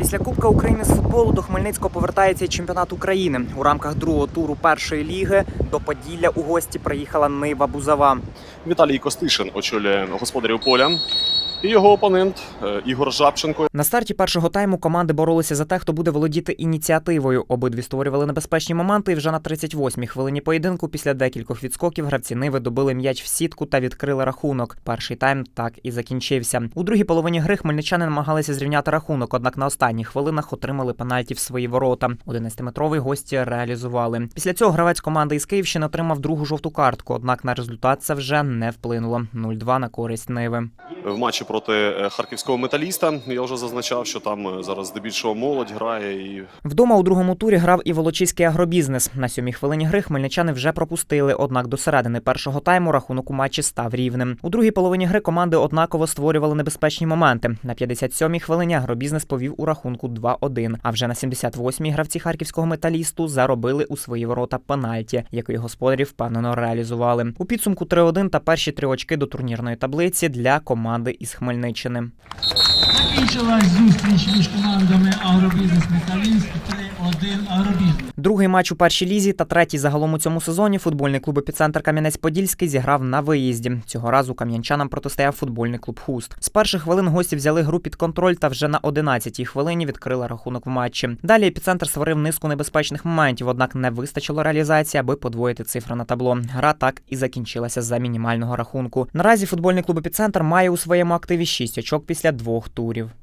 Після Кубка України з футболу до Хмельницького повертається чемпіонат України. У рамках другого туру першої ліги до Поділля у гості приїхала Нива Бузава. Віталій Костишин очолює господарів поля. І його опонент е, Ігор Жабченко. На старті першого тайму команди боролися за те, хто буде володіти ініціативою. Обидві створювали небезпечні моменти. І вже на 38-й хвилині поєдинку після декількох відскоків гравці Ниви добили м'яч в сітку та відкрили рахунок. Перший тайм так і закінчився. У другій половині гри хмельничани намагалися зрівняти рахунок, однак на останніх хвилинах отримали пенальті в свої ворота. 11-метровий гості реалізували. Після цього гравець команди із Київщини отримав другу жовту картку. Однак на результат це вже не вплинуло. 0-2 на користь Ниви. В матчі проти е, харківського металіста я вже зазначав, що там е, зараз здебільшого молодь грає і Вдома у другому турі грав і волочиський агробізнес. На сьомій хвилині гри хмельничани вже пропустили. Однак до середини першого тайму рахунок у матчі став рівним. У другій половині гри команди однаково створювали небезпечні моменти. На 57-й хвилині агробізнес повів у рахунку 2-1. А вже на 78-й гравці харківського металісту заробили у свої ворота пенальті, який господарі впевнено реалізували. У підсумку 3-1 та перші три очки до турнірної таблиці для команди із Хмельниччини. Закінчилась зустріч між командами Агробізнес Металіст 3-1 Агробізнес. Другий матч у першій лізі та третій загалом у цьому сезоні футбольний клуб «Епіцентр Кам'янець-Подільський зіграв на виїзді. Цього разу кам'янчанам протистояв футбольний клуб Хуст. З перших хвилин гості взяли гру під контроль та вже на 11-й хвилині відкрили рахунок в матчі. Далі епіцентр створив низку небезпечних моментів, однак не вистачило реалізації, аби подвоїти цифри на табло. Гра так і закінчилася за мінімального рахунку. Наразі футбольний клуб «Епіцентр має у своєму активі 6 очок після двох турів. Баурів.